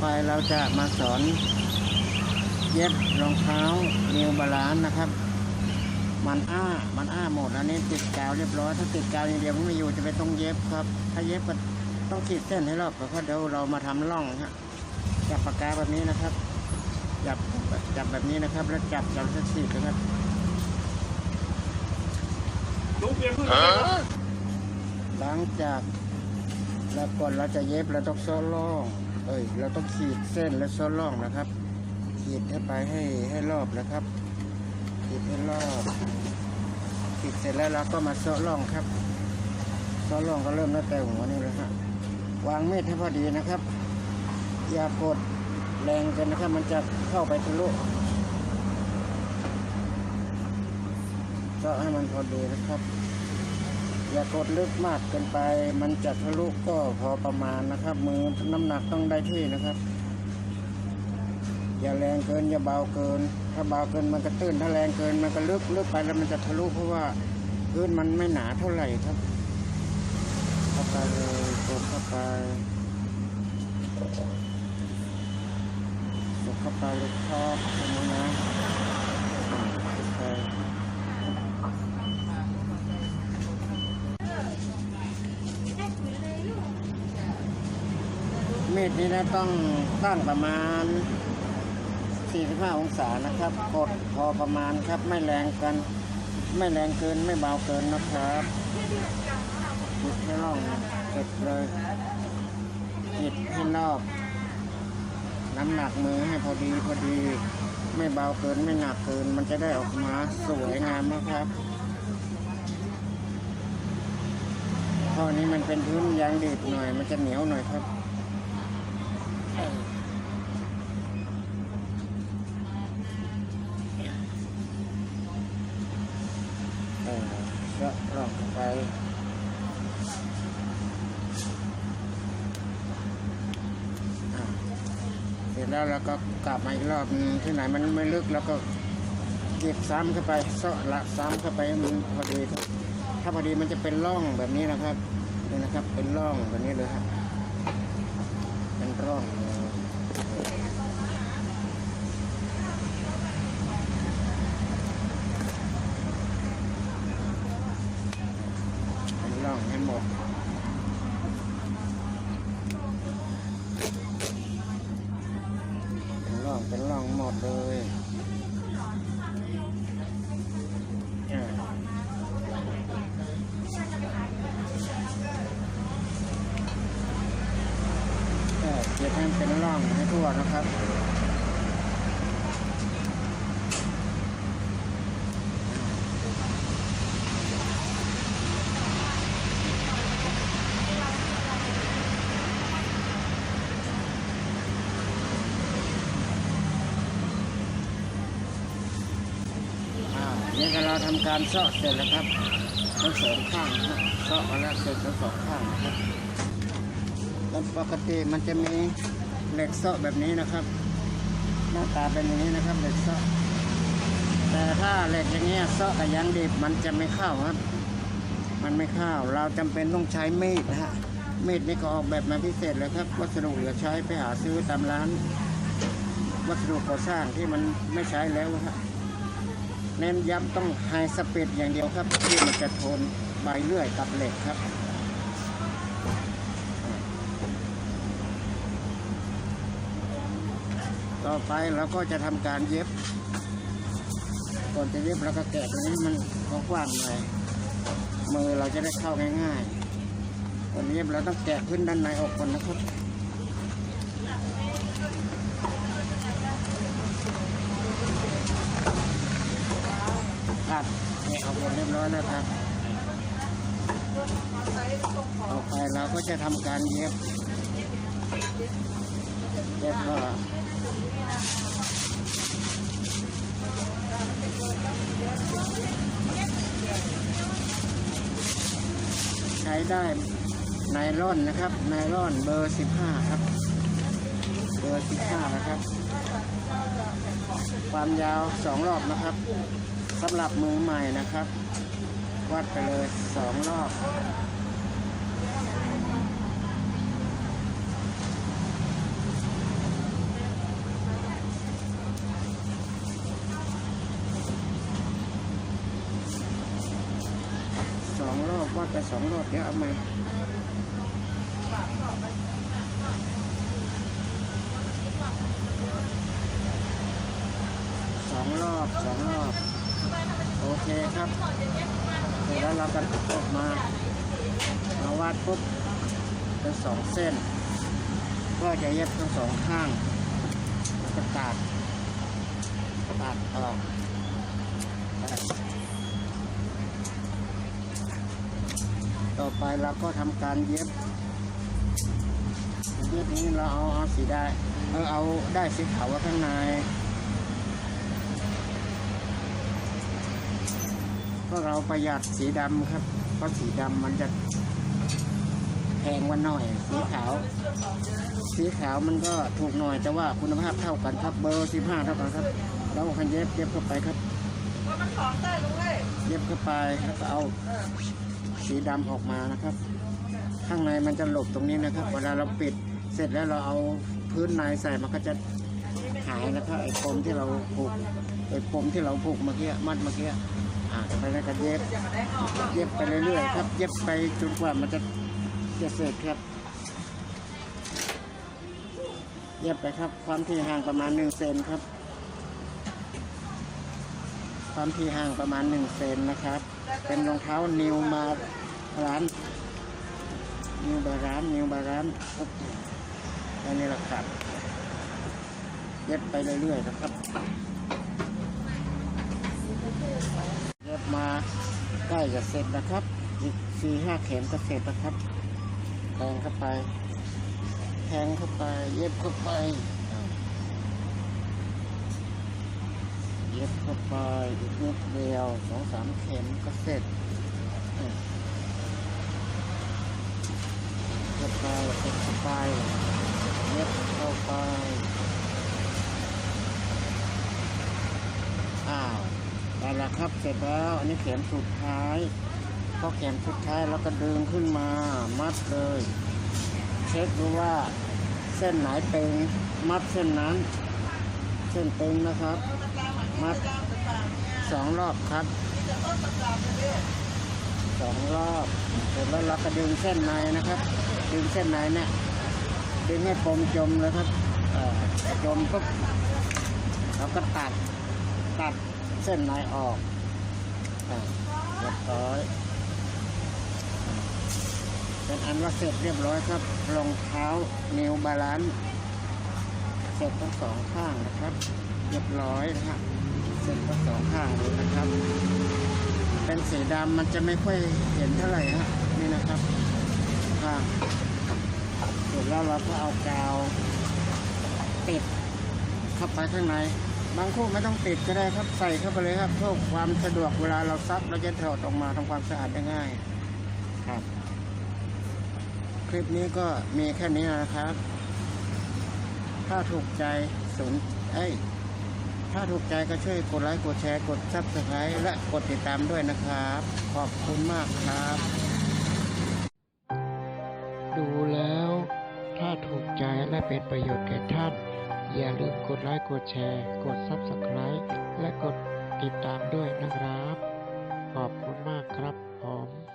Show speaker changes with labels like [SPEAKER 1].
[SPEAKER 1] ไปเราจะมาสอนเย็บรองเท้านิวบาลานนะครับ มันอ้า มันอ้าหมด อันนี้ติดกาวเรียบร้อย ถ้าติดกาวอย่างเดียวมันไม่อยู่จะเป็นต้องเย็บครับ ถ้าเย็บก็ต้องขีดเส้นให้รอบเพราะเดี๋ยวเรามาทำร่องฮะจับปากกาแบบนี้นะครับ จับจับแบบนี้นะครับ แล้วจับจับเส้นขีดนะครับ
[SPEAKER 2] ลุงเปลี่ยนพืช
[SPEAKER 1] หลังจากเราก่อนเราจะเย็บเราต้องโซ่ล่องเอ้ยเราต้องขีดเส้นและโซ่ล่องนะครับ ขีดให้ไปให้ให้รอบนะครับ ขีดให้รอบขีดเสร็จแล้วเราก็มาโซ่ล่องครับโซ่ล่องก็เริ่มตั้งแต่หัวนี่เลยฮะวางมีดให้พอดีนะครับ อย่ากดแรงเกินนะครับ มันจะเข้าไปทะลุเจาะให้มันพอดีนะครับ อย่ากดลึกมากเกินไป มันจะทะลุก็พอประมาณนะครับ มือน้ำหนักต้องได้ที่นะครับ อย่าแรงเกินอย่าเบาเกิน ถ้าเบาเกินมันก็ตื้นถ้าแรงเกินมันก็ลึกลึกไปแล้วมันจะทะลุเพราะว่าพื้นมันไม่หนาเท่าไหร่ครับเข้าไปเลยกดเข้าไปกดเข้าไปเลยครับตรงนี้นะอ่าเข้าไป เมตรนี้นะต้องตั้งประมาณ 45 องศานะครับ กดพอประมาณครับไม่แรงกัน ไม่แรงเกินไม่เบาเกินนะครับจิดให้ร่องเสร็จเลยจิดให้รอบ น้ำหนักมือให้พอดีพอดี ไม่เบาเกินไม่หนักเกิน มันจะได้ออกมาสวยงามนะครับข้อนี้มันเป็นพื้นยางดีดหน่อย มันจะเหนียวหน่อยครับ ก็ลองไปเสร็จแล้วเราก็กลับมาอีกรอบหนึงที่ไหนมันไม่ลึกแล้วก็เก็บซ้ำเข้าไปเสาะละซ้ำเข้าไปมันพอดีครับถ้าพอดีมันจะเป็นร่องแบบนี้นะครับนี่นะครับเป็นร่องแบบนี้เลยครับเป็นร่องเลยเป็นร่องให้หมด เป็นร่องเป็นร่อง หมดเลยอ่าเก็บให้เป็นร่องให้ทั่วนะครับ อ่า นี่ก็เราทำการเซาะเสร็จแล้วครับทั้งสองข้างนะครับเซาะมาแล้วเสร็จทั้งสองข้างนะครับแล้วปกติมันจะมีเหล็กเซาะแบบนี้นะครับ หน้าตาเป็นอย่างนี้นะครับเหล็กเซาะแต่ถ้าเหล็กอย่างเงี้ยเซาะกับยางดิบมันจะไม่เข้าครับ มันไม่เข้าเราจำเป็นต้องใช้มีดนะฮะมีดนี่ก็ออกแบบมาพิเศษเลยครับ วัสดุเหลือใช้ไปหาซื้อตามร้าน วัสดุก่อสร้างที่มันไม่ใช้แล้วนะฮะ เน้นย้ำต้องไฮสปีดอย่างเดียวครับ ที่มันจะทนใบเลื่อยกับเหล็กครับต่อไปเราก็จะทำการเย็บ ก่อนจะเย็บเราก็แกะตรงนี้มันกว้างๆหน่อยมือเราจะได้เข้าง่ายๆก่อนเย็บเราต้องแกะขึ้นด้านในออกก่อนนะครับ ครับแกะออกหมดเรียบร้อยแล้วครับต่อไปเราก็จะทำการเย็บเย็บก็ใช้ได้ไนล่อนนะครับไนล่อนเบอร์ 15 ครับ เบอร์ 15 นะครับ ความยาวสองรอบนะครับ สำหรับมือใหม่นะครับ วัดไปเลยสองรอบสองรอบวัดไปสองรอบเดี๋ยวเอามาสองรอบสองรอบ โอเคครับเสร็จแล้วเรากันออกมาเราวาดปุ๊บเป็นสองเส้น ก็จะเย็บทั้งสองข้างแล้วก็ตัดตัดออกต่อไปเราก็ทำการเย็บเย็บนี้เราเอาเอาสีได้ เออเอาได้สีขาวไว้ข้างใน ก็เราประหยัดสีดำครับ เพราะสีดำมันจะแพงกว่าหน่อย สีขาว สีขาวมันก็ถูกหน่อยแต่ว่าคุณภาพเท่ากันครับ เบอร์สิบห้าเท่ากันครับเราคันเย็บเย็บเข้าไปครับเย็บเข้าไปแล้วก็เอาสีดำออกมานะครับ ข้างในมันจะหลบตรงนี้นะครับ เวลาเราปิดเสร็จแล้วเราเอาพื้นในใส่มันก็จะหายนะครับไอ้ปมที่เราผูกไอ้ปมที่เราผูกเมื่อกี้มัดเมื่อกี้ แล้วก็เย็บ เย็บไปเรื่อยๆครับ เย็บไปจนกว่ามันจะจะเสร็จครับ เย็บไปครับ ความที่ห่างประมาณหนึ่งเซนครับ ความที่ห่างประมาณหนึ่งเซนนะครับ เป็นรองเท้านิวมาร้านนิวบาร้านนิวบาร้านอันนี้แหละครับ เย็บไปเรื่อยๆนะครับ ใกล้จะเสร็จนะครับ อีกสี่ห้าเข็มก็เสร็จนะครับ แทงเข้าไป แทงเข้าไป เย็บเข้าไป เย็บเข้าไป อีกนิดเดียวสองสามเข็มก็เสร็จเย็บไปเข้าไปเย็บเข้าไปอ้าวได้ แล้วครับ เสร็จแล้ว อันนี้เข็มสุดท้ายพอเข็มสุดท้ายเราก็ดึงขึ้นมามัดเลย เช็คดูว่าเส้นไหนตึงมัดเส้นนั้น เส้นตึงนะครับ มัดสองรอบครับสองรอบเสร็จแล้วเราก็ดึงเส้นในนะครับ ดึงเส้นในเนี่ยดึงให้ปมจมเลยครับจมปุ๊บเราก็ตัดตัด เส้นในออกเรียบร้อย เป็นอันว่าเสร็จเรียบร้อยครับรองเท้านิวบาลานซ์เสร็จทั้งสองข้างนะครับ เรียบร้อยนะครับเสร็จทั้งสองข้างเลยนะครับ เป็นสีดำมันจะไม่ค่อยเห็นเท่าไหร่ฮะนี่นะครับค่ะเสร็จแล้วเราก็เอากาวติดเข้าไปข้างใน บางคู่ไม่ต้องติดก็ได้ครับใส่เข้าไปเลยครับเพื่อความสะดวกเวลาเราซักเราจะถอดออกมาทำความสะอาดได้ง่ายครับ คลิปนี้ก็มีแค่นี้นะครับ ถ้าถูกใจสนเอ้ยถ้าถูกใจก็ช่วยกดไลค์กดแชร์กดซับสไครต์และกดติดตามด้วยนะครับ ขอบคุณมากครับ ดูแล้ว ถ้าถูกใจและเป็นประโยชน์แก่ท่าน อย่าลืมกดไลค์กดแชร์ กดซับสไครต์และกดติดตามด้วยนะครับ ขอบคุณมากครับผม